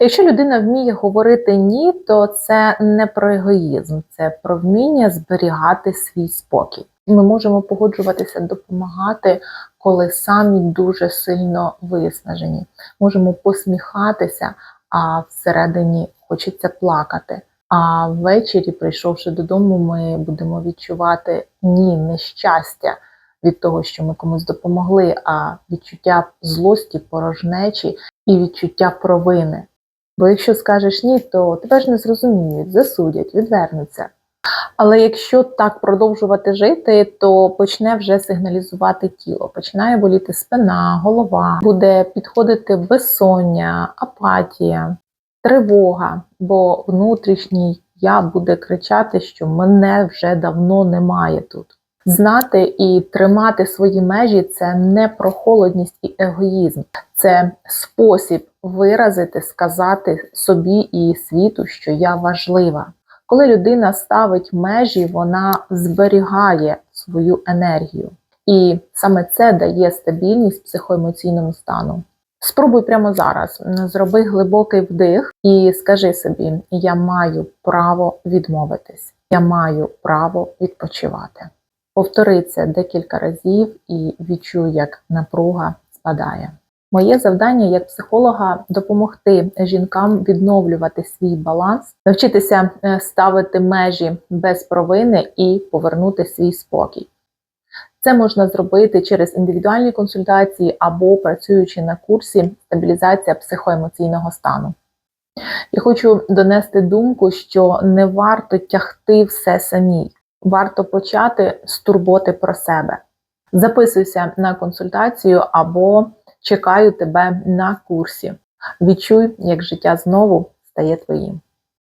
Якщо людина вміє говорити ні, то це не про егоїзм, це про вміння зберігати свій спокій. Ми можемо погоджуватися, допомагати, коли самі дуже сильно виснажені. Можемо посміхатися, а всередині хочеться плакати. А ввечері, прийшовши додому, ми будемо відчувати ні, нещастя від того, що ми комусь допомогли, а відчуття злості, порожнечі і відчуття провини. Бо якщо скажеш ні, то тебе ж не зрозуміють, засудять, відвернуться. Але якщо так продовжувати жити, то почне вже сигналізувати тіло, починає боліти спина, голова, буде підходити безсоння, апатія, тривога, бо внутрішній я буде кричати, що мене вже давно немає тут. Знати і тримати свої межі це не про холодність і егоїзм, це спосіб виразити, сказати собі і світу, що я важлива. Коли людина ставить межі, вона зберігає свою енергію, і саме це дає стабільність психоемоційному стану. Спробуй прямо зараз, зроби глибокий вдих і скажи собі: я маю право відмовитись, я маю право відпочивати. Повтори це декілька разів і відчуй, як напруга спадає. Моє завдання як психолога допомогти жінкам відновлювати свій баланс, навчитися е, ставити межі без провини і повернути свій спокій. Це можна зробити через індивідуальні консультації або працюючи на курсі стабілізація психоемоційного стану. Я хочу донести думку, що не варто тягти все самій, варто почати з турботи про себе. Записуйся на консультацію або чекаю тебе на курсі. Відчуй, як життя знову стає твоїм.